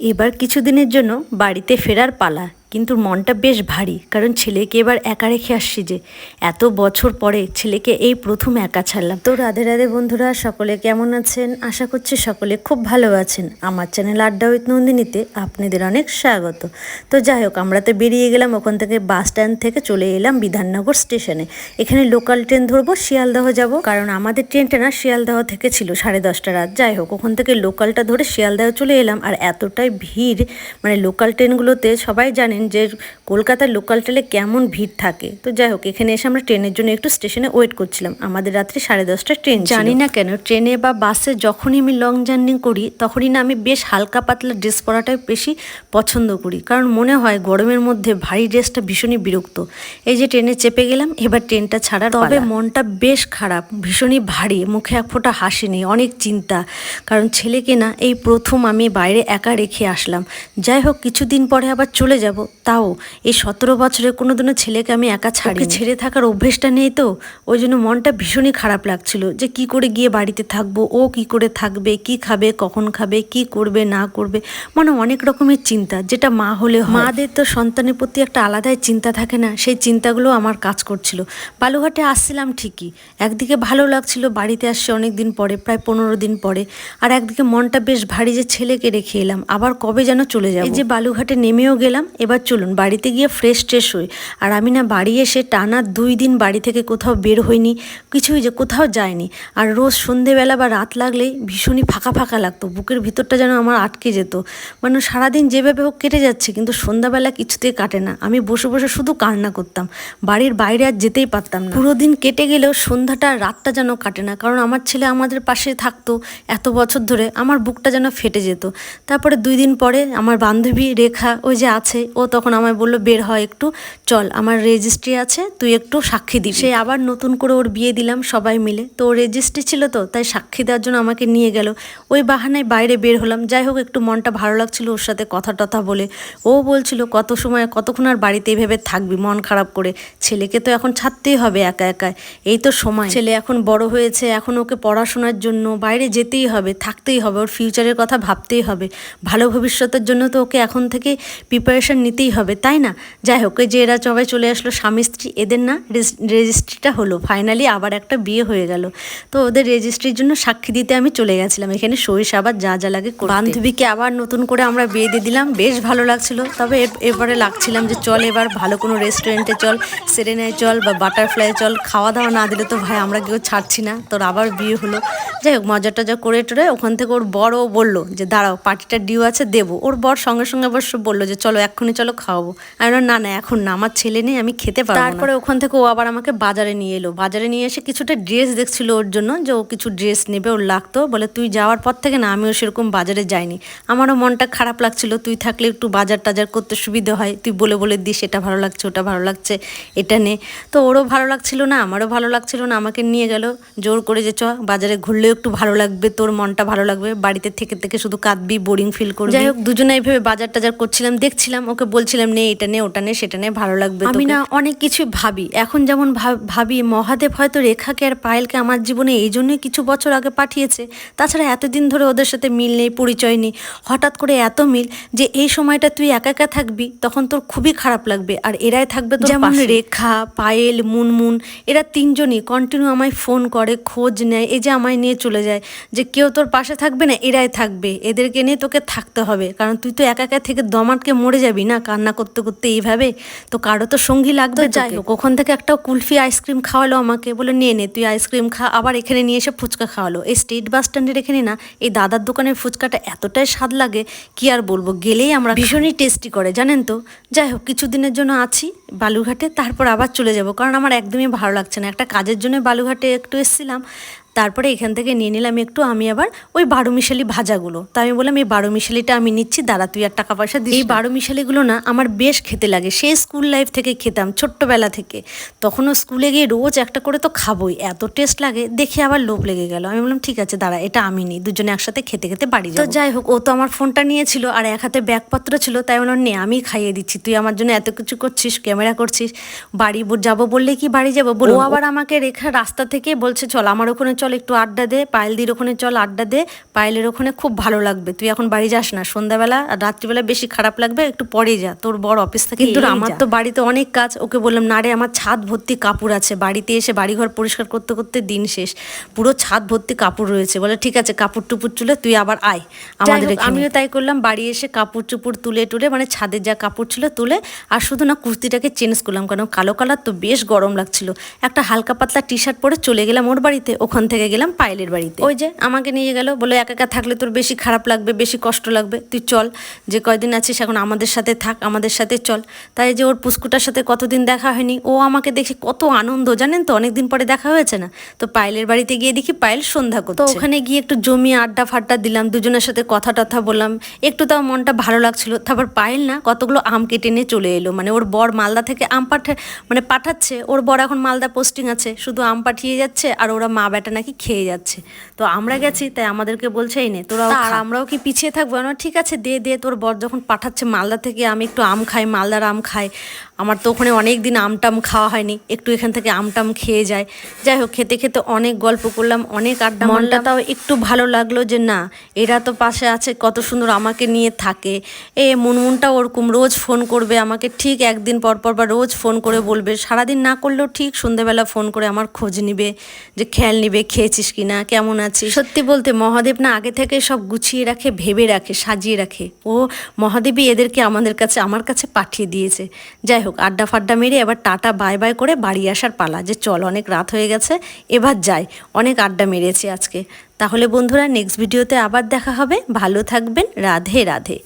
এবার কিছুদিনের জন্য বাড়িতে ফেরার পালা। কিন্তু মনটা বেশ ভারী, কারণ ছেলেকে এবার একা রেখে আসছি যে, এত বছর পরে ছেলেকে এই প্রথম একা ছাড়লাম। তো রাধে রাধে বন্ধুরা, সকলে কেমন আছেন? আশা করছি সকলে খুব ভালো আছেন। আমার চ্যানেল আড্ডা উইথ নন্দিনীতে আপনাদের অনেক স্বাগত। তো যাই হোক, আমরা তো বেরিয়ে গেলাম, ওখান থেকে বাস স্ট্যান্ড থেকে চলে এলাম বিধাননগর স্টেশনে। এখানে লোকাল ট্রেন ধরবো, শিয়ালদহ যাব। কারণ আমাদের ট্রেনটা না শিয়ালদহ থেকে ছিল সাড়ে দশটা রাত। যাই হোক, ওখান থেকে লোকালটা ধরে শিয়ালদহ চলে এলাম। আর এতটাই ভিড় মানে লোকাল ট্রেনগুলোতে সবাই জানেন যে কলকাতার লোকাল ট্রেনে কেমন ভিড় থাকে। তো যাই হোক এখানে এসে আমরা ট্রেনের জন্য একটু স্টেশনে ওয়েট করছিলাম। আমাদের রাত্রি সাড়ে দশটা ট্রেন জানি না কেন ট্রেনে বা বাসে যখনই আমি লং জার্নি করি তখনই না আমি বেশ হালকা পাতলা ড্রেস পরাটাই বেশি পছন্দ করি। কারণ মনে হয় গরমের মধ্যে ভারী ড্রেসটা ভীষণই বিরক্ত। এই যে ট্রেনে চেপে গেলাম এবার ট্রেনটা ছাড়া তবে মনটা বেশ খারাপ ভীষণই ভারী মুখে এক ফোঁটা হাসি নেই অনেক চিন্তা। কারণ ছেলেকে না এই প্রথম আমি বাইরে একা রেখে আসলাম। যাই হোক কিছুদিন পরে আবার চলে যাব। তাও এই সতেরো বছরের কোনো দিনও ছেলেকে আমি একা ছাড়ি ছেড়ে থাকার অভ্যেসটা নেই তো? ওই জন্য মনটা ভীষণই খারাপ লাগছিল যে কি করে গিয়ে বাড়িতে থাকব ও কি করে থাকবে কি খাবে কখন খাবে কি করবে না করবে মানে অনেক রকমের চিন্তা যেটা মা হলে। মাদের তো সন্তানের প্রতি একটা আলাদাই চিন্তা থাকে না সেই চিন্তাগুলো আমার কাজ করছিল। বালুঘাটে আসছিলাম ঠিকই একদিকে ভালো লাগছিল বাড়িতে আসছে অনেক দিন পরে প্রায় পনেরো দিন পরে আর একদিকে মনটা বেশ ভারী যে ছেলেকে রেখে এলাম আবার কবে যেন চলে যাব। এই যে বালুঘাটে নেমেও গেলাম এবার চলুন, বাড়িতে গিয়ে ফ্রেশ ট্রেশ হই। আর আমি না বাড়ি এসে টানা দুই দিন বাড়ি থেকে কোথাও বের হইনি, কিছুই যে কোথাও যায়নি আর রোজ সন্ধেবেলা বা রাত লাগলেই ভীষণই ফাঁকা ফাঁকা লাগতো, বুকের ভিতরটা যেন আমার আটকে যেত। মানে সারাদিন যেভাবে হোক কেটে যাচ্ছে, কিন্তু সন্ধ্যাবেলা কিছুতেই কাটে না। আমি বসে বসে শুধু কান্না করতাম, বাড়ির বাইরে আর যেতেই পারতাম না। পুরো দিন কেটে গেলেও সন্ধ্যাটা রাতটা যেন কাটে না, কারণ আমার ছেলে আমাদের পাশে থাকতো এত বছর ধরে, আমার বুকটা যেন ফেটে যেত। তারপরে দুই দিন পরে আমার বান্ধবী রেখা ওই যে আছে, ও তখন আমায় বলল, বের হয় একটু, চল, আমার রেজিস্ট্রি আছে, তুই একটু সাক্ষী দিবি। সে আবার নতুন করে ওর বিয়ে দিলাম সবাই মিলে। তো ওর রেজিস্ট্রি ছিল তো, তাই সাক্ষী দেওয়ার জন্য আমাকে নিয়ে গেল। ওই বাহানায় বাইরে বের হলাম। যাই হোক, একটু মনটা ভালো লাগছিল ওর সাথে কথা টথা বলে। ও বলছিল, কত সময়, কতক্ষণ আর বাড়িতে এভাবে থাকবি, মন খারাপ করে? ছেলেকে তো এখন ছাড়তেই হবে একা একা এই তো সময়। ছেলে এখন বড় হয়েছে, এখন ওকে পড়াশোনার জন্য বাইরে যেতেই হবে, থাকতেই হবে, ওর ফিউচারের কথা ভাবতেই হবে। ভালো ভবিষ্যতের জন্য তো ওকে এখন থেকে প্রিপারেশন নিতেই হবে, তাই না? যাই হোক যে এরা সবাই চলে আসলো, স্বামী স্ত্রী, এদের না রেজিস্ট্রিটা হলো। ফাইনালি আবার একটা বিয়ে হয়ে গেল। তো ওদের রেজিস্ট্রির জন্য সাক্ষী দিতে আমি চলে গেছিলাম। এখানে সরিষা আবার যা যা লাগে। বান্ধবীকে আবার নতুন করে আমরা বিয়ে দিয়ে দিলাম। বেশ ভালো লাগছিল। তবে এরপরে লাগছিলাম যে চল এবার ভালো কোনো রেস্টুরেন্টে চল সেরেনায় চল বা বাটারফ্লাই চল। খাওয়া দাওয়া না দিলে তো ভাই আমরা কেউ ছাড়ছি না। তোর আবার বিয়ে হলো। যাই হোক, মজা টজা করে টোরে ওখান থেকে ওর বড়ও বলল যে, দাঁড়াও পার্টিটা ডিউ আছে, দেবো। ওর বর সঙ্গে সঙ্গে অবশ্য বলল যে, চলো, এক্ষুনি চলো খাওয়াবো। আমি না না এখন না আমার ছেলে নেই আমি খেতে পারব তারপরে ওখান থেকে ও আবার আমাকে বাজারে নিয়ে এলো। বাজারে নিয়ে এসে কিছুটা ড্রেস দেখছিল ওর জন্য যে ও কিছু ড্রেস নেবে ওর লাগতো। বলে তুই যাওয়ার পর থেকে না আমিও সেরকম বাজারে যাইনি। আমারও মনটা খারাপ লাগছিল তুই থাকলে একটু বাজার টাজার করতে সুবিধা হয়। তুই বলে বলে দিস এটা ভালো লাগছে ওটা ভালো লাগছে এটা নে। তো ওরও ভালো লাগছিল না আমারও ভালো লাগছিল না আমাকে নিয়ে গেল। জোর করে যে চ বাজারে ঘুরলেও একটু ভালো লাগবে তোর মনটা ভালো লাগবে বাড়িতে থেকে থেকে শুধু কাঁদবি বোরিং ফিল করবি। যাই হোক দুজনে এইভাবে বাজার টাজার করছিলাম দেখছিলাম ওকে বলছিলাম নে এটা নে ওটা নে সেটা নে ভালো লাগবে আমি না অনেক কিছু ভাবি। এখন যেমন ভাব- ভাবি মহাদেব হয়তো রেখাকে আর পায়েলকে আমার জীবনে এই জন্যই কিছু বছর আগে পাঠিয়েছে। তাছাড়া এতদিন ধরে ওদের সাথে মিল নেই পরিচয় নেই। হঠাৎ করে এত মিল যে এই সময়টা তুই একা একা থাকবি তখন তোর খুবই খারাপ লাগবে। আর এরাই থাকবে তোর যেমন রেখা পায়েল মুনমুন এরা তিনজনই কন্টিনিউ আমায় ফোন করে খোঁজ নেয় এই যে আমায় নিয়ে চলে যায়। যে কেউ তোর পাশে থাকবে না এরাই থাকবে। এদেরকে নিয়ে তোকে থাকতে হবে। কারণ তুই তো একা একা থেকে দমাটকে মরে যাবি না? কান্না করতে করতে এইভাবে তো কারও তো সঙ্গী লাগবে যাই হোক ওখান থেকে একটা কুলফি আইসক্রিম খাওয়ালো আমাকে বলে নিয়ে নে তুই আইসক্রিম খা আবার এখানে নিয়ে এসে ফুচকা খাওয়ালো। এই স্টেট বাস স্ট্যান্ডের এখানে না এই দাদার দোকানের ফুচকাটা এতটাই স্বাদ লাগে কি আর বলব গেলেই আমরা ভীষণই টেস্টি করে জানেন তো? যাই হোক কিছুদিনের জন্য আছি বালুঘাটে তারপর আবার চলে যাব কারণ আমার একদমই ভালো লাগছে না। একটা কাজের জন্য বালুঘাটে একটু এসেছিলাম তারপরে এখান থেকে নিয়ে নিলাম একটু আমি আবার ওই বারো মিশালি ভাজাগুলো। তা আমি বললাম এই বারো মিশালিটা আমি নিচ্ছি দাঁড়া তুই আর টাকা পয়সা দিই এই বারো মিশালিগুলো না আমার বেশ খেতে লাগে। সেই স্কুল লাইফ থেকে খেতাম ছোট্টবেলা থেকে। তখনও স্কুলে গিয়ে রোজ একটা করে তো খাবোই এত টেস্ট লাগে দেখে আবার লোভ লেগে গেল। আমি বললাম ঠিক আছে দাঁড়া এটা আমি নিই দুজনে একসাথে খেতে খেতে বাড়ি তো যাই হোক ও তো আমার ফোনটা নিয়েছিল আর এক হাতে ব্যাগপত্র ছিল তাই বললাম নে আমি খাইয়ে দিচ্ছি তুই আমার জন্য এত কিছু করছিস ক্যামেরা করছিস বাড়ি যাব বললে কি বাড়ি যাব? বলো ও আবার আমাকে রেখা রাস্তা থেকে বলছে চল আমার ওখানে চল চল একটু আড্ডা দে। পায়েলদির ওখানে চল আড্ডা দে। পায়েলের ওখানে খুব ভালো লাগবে। তুই এখন বাড়ি যাস না। সন্ধ্যাবেলা আর রাত্রিবেলা বেশি খারাপ লাগবে একটু পরে যা। তোর বড় অফিস থেকে কিন্তু আমার তো বাড়িতে অনেক কাজ। ওকে বললাম না রে আমার ছাদ ভর্তি কাপড় আছে। বাড়িতে এসে বাড়িঘর পরিষ্কার করতে করতে দিন শেষ। পুরো ছাদ ভর্তি কাপড় রয়েছে। বলে ঠিক আছে কাপড় টুপুর চুলে তুই আবার আয়। আমাদের আমিও তাই করলাম। বাড়ি এসে কাপড় চুপুর তুলে টুলে মানে ছাদের যা কাপড় ছিল তুলে আর শুধু না কুর্তিটাকে চেঞ্জ করলাম। কারণ কালো কালার তো বেশ গরম লাগছিল। একটা হালকা পাতলা টি শার্ট পরে চলে গেলাম ওর বাড়িতে। ওখান থেকে গেলাম পায়েলের বাড়িতে। ওই যে আমাকে নিয়ে গেল বলে একা একা থাকলে তোর বেশি খারাপ লাগবে বেশি কষ্ট লাগবে। তুই চল যে কয়দিন আছিস এখন আমাদের সাথে থাক আমাদের সাথে চল। তাই যে ওর পুস্কুটার সাথে কতদিন দেখা হয়নি ও আমাকে দেখে কত আনন্দ জানেন তো? অনেকদিন পরে দেখা হয়েছে না? তো পায়েলের বাড়িতে গিয়ে দেখি পায়েল সন্ধ্যা করছে। তো ওখানে গিয়ে একটু জমি আড্ডা ফাড্ডা দিলাম দুজনের সাথে কথা টথা বললাম। একটু তাও মনটা ভালো লাগছিল। তারপর পায়েল না কতগুলো আম কেটে নিয়ে চলে এলো। মানে ওর বর মালদা থেকে আম পাঠা মানে পাঠাচ্ছে ওর বর এখন মালদা পোস্টিং আছে। শুধু আম পাঠিয়ে যাচ্ছে আর ওরা মা বেটা নাকি খেয়ে যাচ্ছে। তো আমরা গেছি তাই আমাদেরকে বলছে এই নে তোরা আর আমরাও কি পিছিয়ে থাকব? আমরা ঠিক আছে দে দে তোর বর যখন পাঠাচ্ছে মালদা থেকে আমি একটু আম খাই মালদার আম খাই। আমার তো ওখানে অনেক দিন আমটাম খাওয়া হয়নি একটু এখান থেকে আমটাম খেয়ে যায়। যাই হোক খেতে খেতে অনেক গল্প করলাম অনেক আড্ডা মনটা তাও একটু ভালো লাগল যে না এরা তো পাশে আছে কত সুন্দর আমাকে নিয়ে থাকে। এ মুনমুনটা ওরকম রোজ ফোন করবে আমাকে ঠিক একদিন পর পর বা রোজ ফোন করে বলবে। সারাদিন না করলেও ঠিক সন্ধেবেলা ফোন করে আমার খোঁজ নিবে যে খেয়াল নিবে খেয়েছিস কি না কেমন আছিস? সত্যি বলতে মহাদেব না আগে থেকে সব গুছিয়ে রাখে, ভেবে রাখে, সাজিয়ে রাখে। ও মহাদেবী এদেরকে আমাদের কাছে, আমার কাছে পাঠিয়ে দিয়েছে। যাই হোক, আড্ডা ফাড্ডা মেরে এবার টাটা, বাই বাই করে বাড়ি আসার পালা যে চল, অনেক রাত হয়ে গেছে, এবার যাই। অনেক আড্ডা মেরেছি আজকে। তাহলে বন্ধুরা নেক্সট ভিডিওতে আবার দেখা হবে। ভালো থাকবেন, রাধে রাধে।